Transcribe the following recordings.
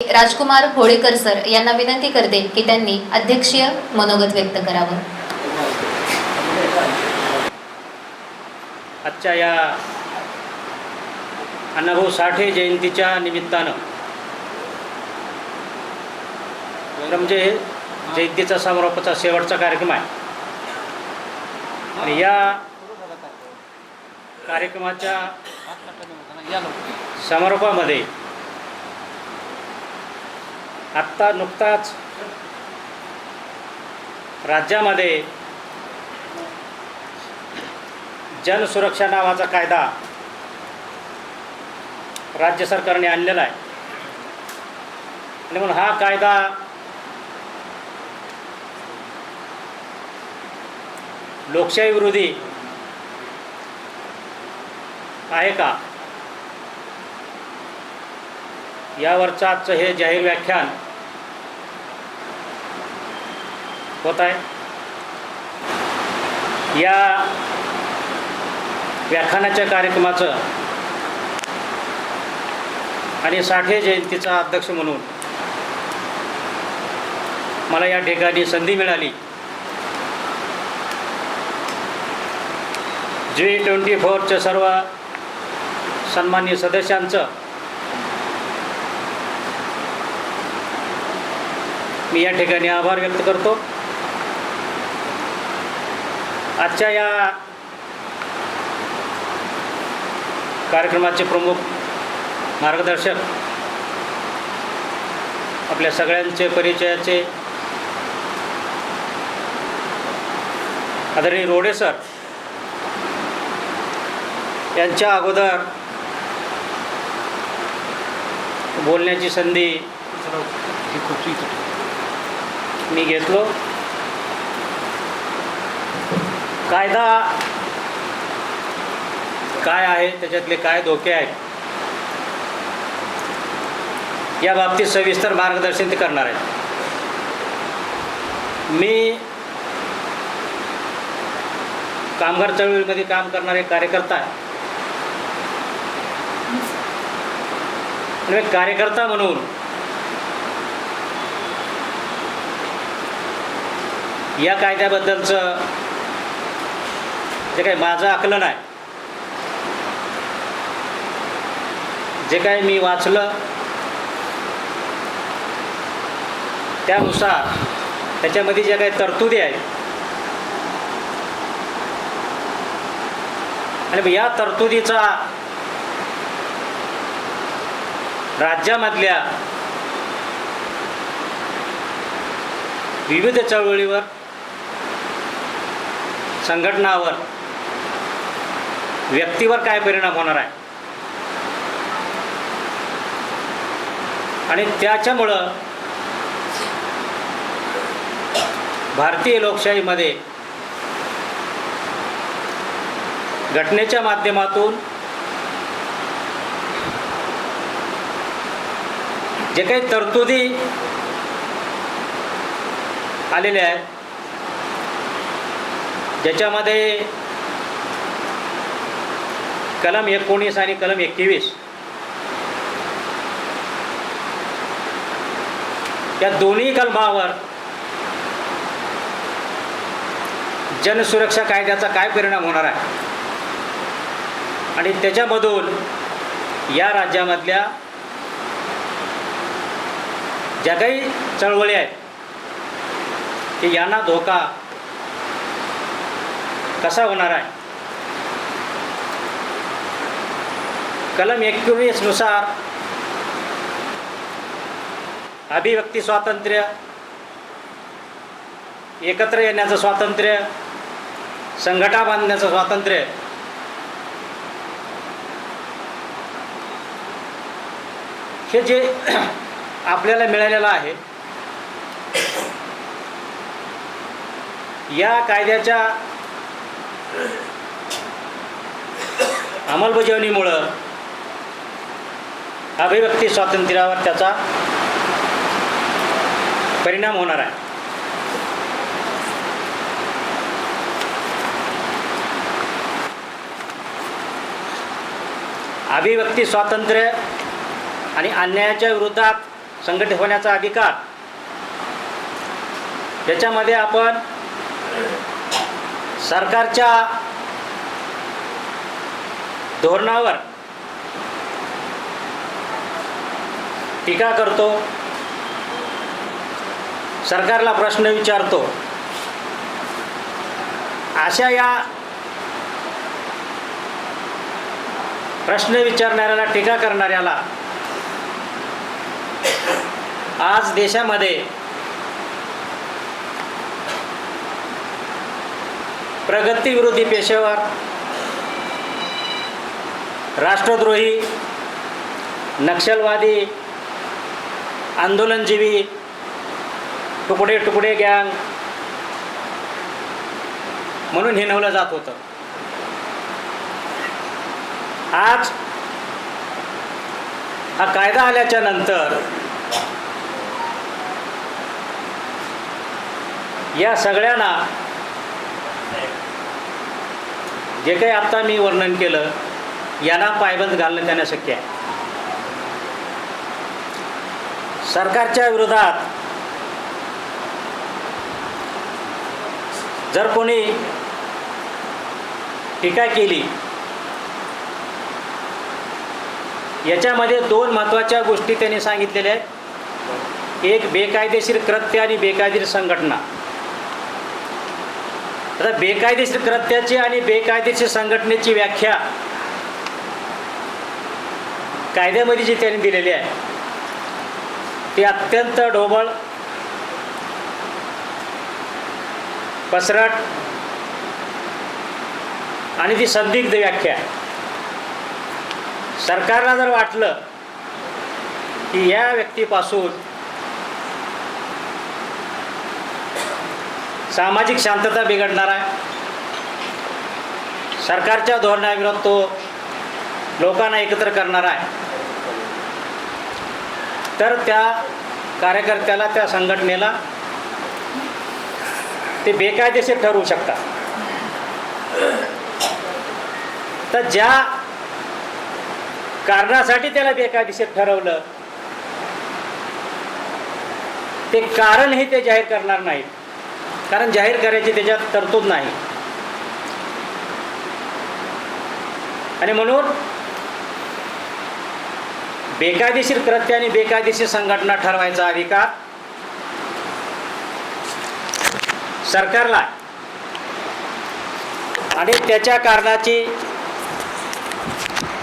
राजकुमार होळेकर sir यांना विनंती करते की त्यांनी अध्यक्षीय मनोगत व्यक्त करावं. आजच्या या अण्णाभाऊ साठे जयंतीच्या निमित्तानं म्हणजे जयंतीचा समारोपाचा शेवटचा कार्यक्रम आहे. आणि या कार्यक्रमाच्या समारोपामध्ये आत्ता नुकताच राज्यामध्ये जनसुरक्षा नावाचा कायदा राज्य सरकारने आणलेला आहे. आणि म्हणून हा कायदा लोकशाही विरोधी आहे का? यावरचं आजचं हे जाहीर व्याख्यान होत आहे. या व्याख्यानाच्या कार्यक्रमाचं आणि साठे जयंतीचा अध्यक्ष म्हणून मला या ठिकाणी संधी मिळाली. जी ट्वेंटी फोरच्या सर्व सन्मान्य सदस्यांचं मी या ठिकाणी आभार व्यक्त करतो. आजच्या या कार्यक्रमाचे प्रमुख मार्गदर्शक आपल्या सगळ्यांचे परिचयाचे आदरणीय रोडे सर यांच्या अगोदर बोलण्याची संधी मी घेतलो. कायदा काय आहे त्याच्यातले काय धोके आहेत या बाबतीत सविस्तर मार्गदर्शन ते करणार आहेत. मी कामगार चळवळीमध्ये काम करणारे कार्यकर्ता आहे. कार्यकर्ता म्हणून या कायद्याबद्दलचं जे काही माझं आकलन आहे जे काही मी वाचलं त्यानुसार त्याच्यामध्ये ज्या काही तरतुदी आहेत आणि या तरतुदीचा राज्यामधल्या विविध चळवळीवर संघटनावर व्यक्तीवर काय परिणाम होणार आहे? आणि त्याच्यामुळं भारतीय लोकशाहीमध्ये घटनेच्या माध्यमातून जे काही तरतुदी आलेल्या आहेत ज्याच्यामध्ये कलम एकोणीस आणि कलम एकवीस या दोन्ही कलमावर जनसुरक्षा कायद्याचा काय परिणाम होणार आहे? आणि त्याच्यामधून या राज्यामधल्या ज्या काही चळवळी आहेत की यांना धोका कसा होणार आहे? कलम एकवीसनुसार अभिव्यक्ती स्वातंत्र्य एकत्र येण्याचं स्वातंत्र्य संघटा बांधण्याचं स्वातंत्र्य. हे जे आपल्याला मिळालेलं आहे या कायद्याच्या अंमलबजावणीमुळं अभिव्यक्ती स्वातंत्र्यावर त्याचा परिणाम होणार आहे. अभिव्यक्ती स्वातंत्र्य आणि अन्यायाच्या विरोधात संघटित होण्याचा अधिकार त्याच्यामध्ये आपण सरकारच्या धोरणावर टीका करतो. सरकारला प्रश्न विचारतो. अशा या प्रश्न विचारणाऱ्याला टीका करणाऱ्याला आज देशामध्ये प्रगतीविरोधी पेशेवर राष्ट्रद्रोही नक्षलवादी आंदोलनजीवी तुकडे तुकडे गँग म्हणून हिनवलं जात होतं. आज हा कायदा आल्याच्यानंतर या सगळ्यांना जे काही आत्ता मी वर्णन केलं यांना पायबंद घालणं त्यांना शक्य आहे. सरकारच्या विरोधात जर कोणी टीका केली याच्यामध्ये दोन महत्त्वाच्या गोष्टी त्यांनी सांगितलेल्या आहेत. एक बेकायदेशीर कृत्य आणि बेकायदेशीर संघटना. आता बेकायदेशीर कृत्याची आणि बेकायदेशीर संघटनेची व्याख्या कायद्यामध्ये जी त्यांनी दिलेली आहे ती अत्यंत ढोबळ पसरट आणि ती संदिग्ध व्याख्या आहे. सरकारला जर वाटलं की या व्यक्तीपासून सामाजिक शांतता बिघडणार आहे. सरकारच्या धोरणाविरोधात तो लोकांना एकत्र करणार आहे. तर त्या कार्यकर्त्याला त्या संघटनेला ते बेकायदेशीर ठरवू शकतात. तर ज्या कारणासाठी त्याला बेकायदेशीर ठरवलं ते कारणही ते जाहीर करणार नाहीत. कारण जाहीर करायची त्याच्यात तरतूद नाही. आणि म्हणून बेकायदेशीर कृत्य आणि बेकायदेशीर संघटना ठरवायचा अधिकार सरकारला आणि त्याच्या कारणाची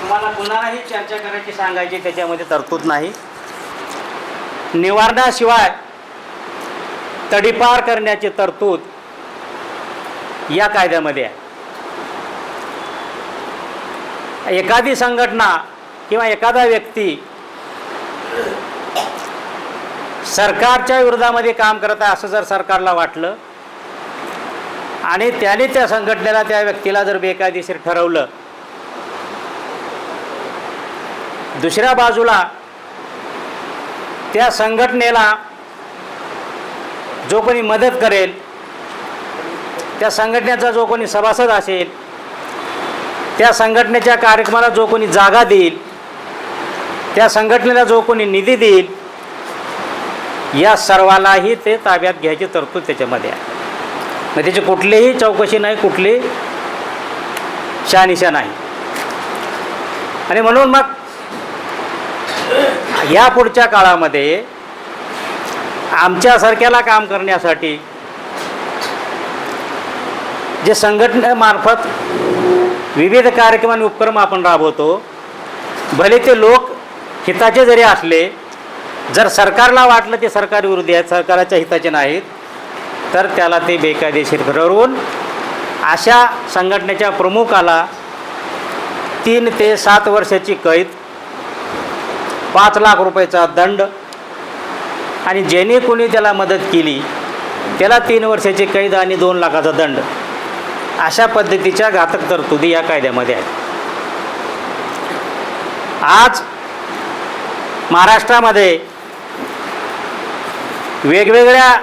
तुम्हाला पुन्हाही चर्चा करायची सांगायची त्याच्यामध्ये तरतूद नाही. निवारणाशिवाय तडीपार करण्याची तरतूद या कायद्यामध्ये आहे. एखादी संघटना किंवा एखादा व्यक्ती सरकारच्या विरोधामध्ये काम करत आहे असं जर सरकारला वाटलं आणि त्याने त्या संघटनेला त्या व्यक्तीला जर बेकायदेशीर ठरवलं दुसऱ्या बाजूला त्या संघटनेला जो कोणी मदत करेल त्या संघटनेचा जो कोणी सभासद असेल त्या संघटनेच्या कार्यक्रमाला जो कोणी जागा देईल त्या संघटनेला जो कोणी निधी देईल या सर्वालाही ते ताब्यात घ्यायची तरतूद त्याच्यामध्ये आहे. मग त्याची कुठलीही चौकशी नाही कुठली शहानिशा नाही. आणि म्हणून मग या पुढच्या काळामध्ये आमच्यासारख्याला काम करण्यासाठी जे संघटनेमार्फत विविध कार्यक्रम आणि उपक्रम आपण राबवतो भले ते लोक हिताचे जरी असले जर सरकारला वाटलं ते सरकारी विरोधी आहेत सरकाराच्या हिताचे नाहीत तर त्याला ते बेकायदेशीर ठरवून अशा संघटनेच्या प्रमुखाला तीन ते सात वर्षाची कैद पाच लाख रुपयाचा दंड आणि ज्याने कोणी त्याला मदत केली त्याला तीन वर्षाची कैद आणि दोन लाखाचा दंड. अशा पद्धतीच्या घातक तरतुदी या कायद्यामध्ये आहेत. आज महाराष्ट्रामध्ये वेगवेगळ्या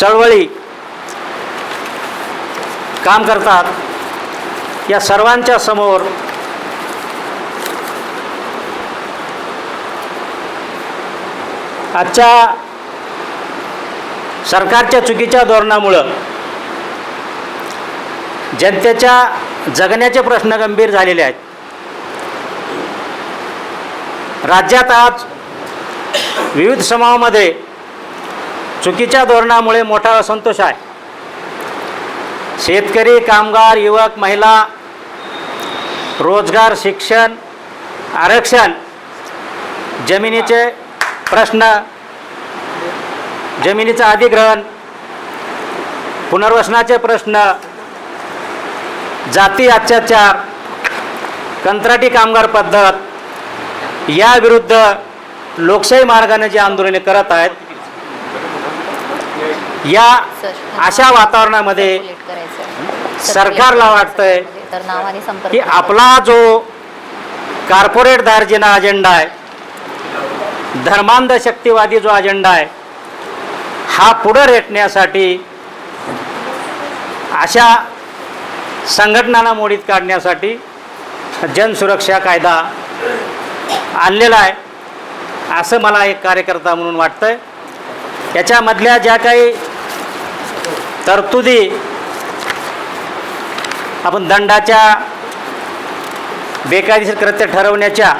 चळवळी काम करतात. या सर्वांच्या समोर आजच्या सरकारच्या चुकीच्या धोरणामुळं जनतेच्या जगण्याचे प्रश्न गंभीर झालेले आहेत. राज्यात आज विविध समूहामध्ये चुकीच्या धोरणामुळे मोठा असंतोष आहे. शेतकरी कामगार युवक महिला रोजगार शिक्षण आरक्षण जमिनीचे प्रश्न. जमिनीचं अधिग्रहण. पुनर्वसनाचे प्रश्न. जाती अत्याचार. कंत्राटी कामगार पद्धत. याविरुद्ध लोकशाही मार्गाने जे आंदोलने करत आहेत या अशा वातावरणामध्ये सरकारला वाटतंय की. आपला जो कार्पोरेट दार्जिना अजेंडा आहे धर्मांध शक्तिवादी जो अजेंडा आहे हा पुढं रेटण्यासाठी अशा संघटनांना मोडीत काढण्यासाठी जनसुरक्षा कायदा आणलेला आहे असं मला एक कार्यकर्ता म्हणून वाटतंय. याच्यामधल्या ज्या काही तरतुदी आपण दंडाच्या बेकायदेशीर कृत्य ठरवण्याच्या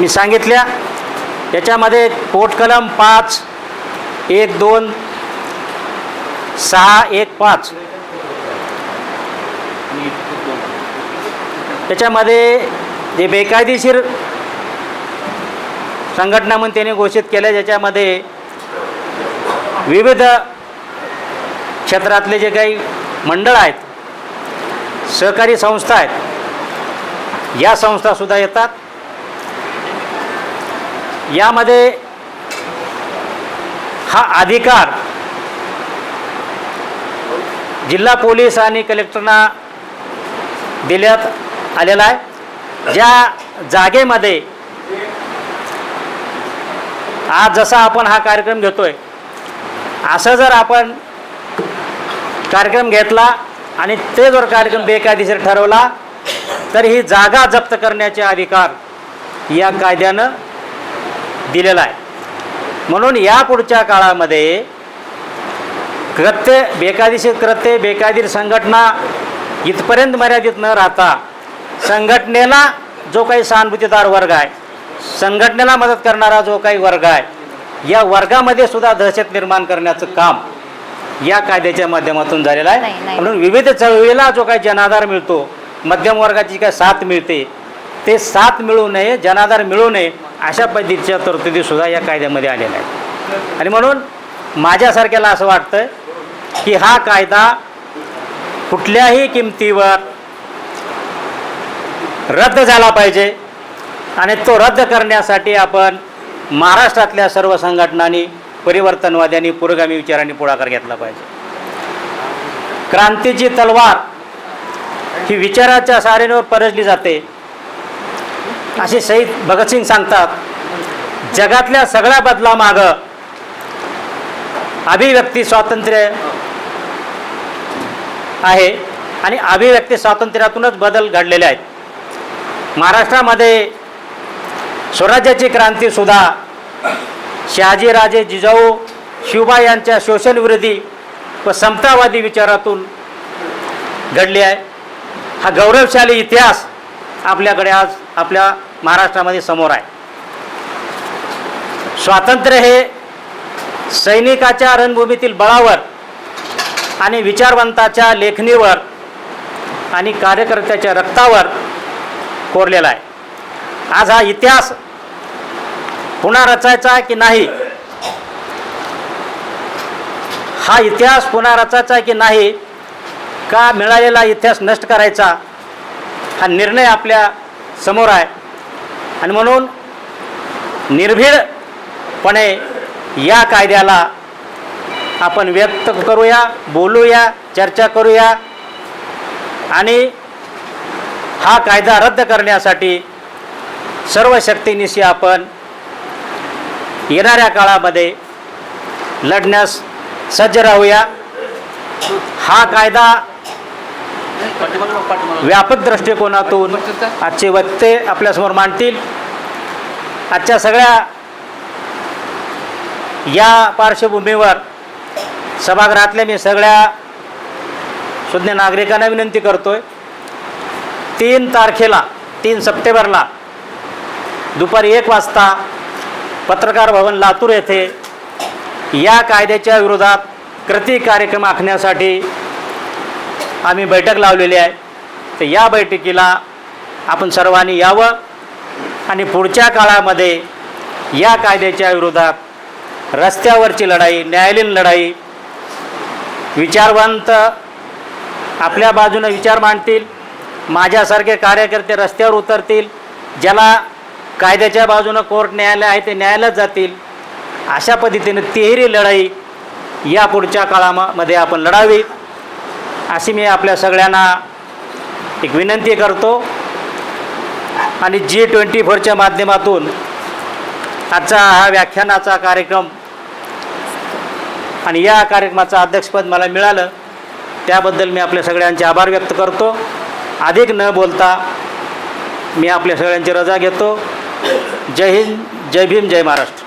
मी सांगितल्या. याच्यामध्ये पोटकलम पाच एक दोन सहा एक पाच. त्याच्यामध्ये जे बेकायदेशीर संघटना म्हणून त्यांनी घोषित केल्या ज्याच्यामध्ये विविध क्षेत्रातले जे काही मंडळ आहेत सहकारी संस्था आहेत या संस्थासुद्धा येतात. यामध्ये हा अधिकार जिल्हा पोलीस आणि कलेक्टरना देण्यात आलेला आहे. ज्या जागेमध्ये आज जसा आपण हा कार्यक्रम घेतोय असं जर आपण कार्यक्रम घेतला आणि ते जर कार्यक्रम बेकायदेशीर ठरवला तर ही जागा जप्त करण्याचे अधिकार या कायद्यानं दिलेला आहे म्हणून यापुढच्या काळामध्ये कृत्य बेकायदेशीर कृत्य बेकायदेशीर संघटना इथपर्यंत मर्यादित न राहता संघटनेला जो काही सहानुभूतीदार वर्ग आहे संघटनेला मदत करणारा जो काही वर्ग आहे या वर्गामध्ये सुद्धा दहशत निर्माण करण्याचं काम या कायद्याच्या माध्यमातून झालेलं आहे. म्हणून विविध चळवळीला जो काही जनाधार मिळतो मध्यम वर्गाची काय साथ मिळते ते साथ मिळू नये जनाधार मिळू नये अशा पद्धतीच्या तरतुदीसुद्धा या कायद्यामध्ये आलेल्या आहेत. आणि म्हणून माझ्यासारख्याला असं वाटतं की हा कायदा कुठल्याही किमतीवर रद्द झाला पाहिजे आणि तो रद्द करण्यासाठी आपण महाराष्ट्रातल्या सर्व संघटनांनी परिवर्तनवाद्यांनी पुरोगामी विचारांनी पुढाकार घेतला पाहिजे. क्रांतीची तलवार ही विचाराच्या सारेवर परजली जाते. असे शहीद भगतसिंग सांगतात जगातल्या सगळ्या बदलामागं अभिव्यक्ती स्वातंत्र्य आहे आणि अभिव्यक्ती स्वातंत्र्यातूनच बदल घडलेले आहेत. महाराष्ट्रामध्ये स्वराज्याची क्रांतीसुद्धा शहाजीराजे जिजाऊ शिवबा यांच्या शोषणविरोधी व समतावादी विचारातून घडली आहे. हा गौरवशाली इतिहास आपल्याकडे आज आपल्या महाराष्ट्रामध्ये समोर आहे. स्वातंत्र्य हे सैनिकाच्या रणभूमीतील बळावर आणि विचारवंताच्या लेखणीवर आणि कार्यकर्त्याच्या रक्तावर कोरलेला आहे. आज हा इतिहास पुन्हा रचायचा की नाही? हा इतिहास पुन्हा रचायचा की नाही? का मिळालेला इतिहास नष्ट करायचा? हा निर्णय आपल्या समोर आहे. आणि म्हणून निर्भीडपणे या कायद्याला आपण व्यक्त करूया बोलूया चर्चा करूया. आणि हा कायदा रद्द करण्यासाठी सर्व शक्तीनिशी आपण येणाऱ्या काळामध्ये लढण्यास सज्ज राहूया. हा कायदा व्यापक दृष्टिकोनातून आजचे वक्ते आपल्यासमोर मांडतील. आजच्या सगळ्या या पार्श्वभूमीवर सभागृहातल्या मी सगळ्या शुद्ध नागरिकांना विनंती करतोय. तीन तारखेला तीन सप्टेंबरला दुपारी एक वाजता पत्रकार भवन लातूर येथे या कायद्याच्या विरोधात कृती कार्यक्रम आखण्यासाठी आम्ही बैठक लावलेली आहे. तर या बैठकीला आपण सर्वांनी यावं आणि पुढच्या काळामध्ये या कायद्याच्या विरोधात रस्त्यावरची लढाई न्यायालयीन लढाई विचारवंत आपल्या बाजूनं विचार मांडतील माझ्यासारखे कार्यकर्ते रस्त्यावर उतरतील ज्याला कायद्याच्या बाजूनं कोर्ट न्यायालय आहे ते न्यायालयात जातील अशा पद्धतीने तिहेरी लढाई या पुढच्या काळामध्ये आपण लढावी. अशी मी आपल्या सगळ्यांना एक विनंती करतो. आणि जी ट्वेंटी फोरच्या माध्यमातून आजचा हा व्याख्यानाचा कार्यक्रम आणि या कार्यक्रमाचं अध्यक्षपद मला मिळालं त्याबद्दल मी आपल्या सगळ्यांचे आभार व्यक्त करतो. अधिक न बोलता मी आपल्या सगळ्यांची रजा घेतो. जय हिंद जय भीम जय महाराष्ट्र.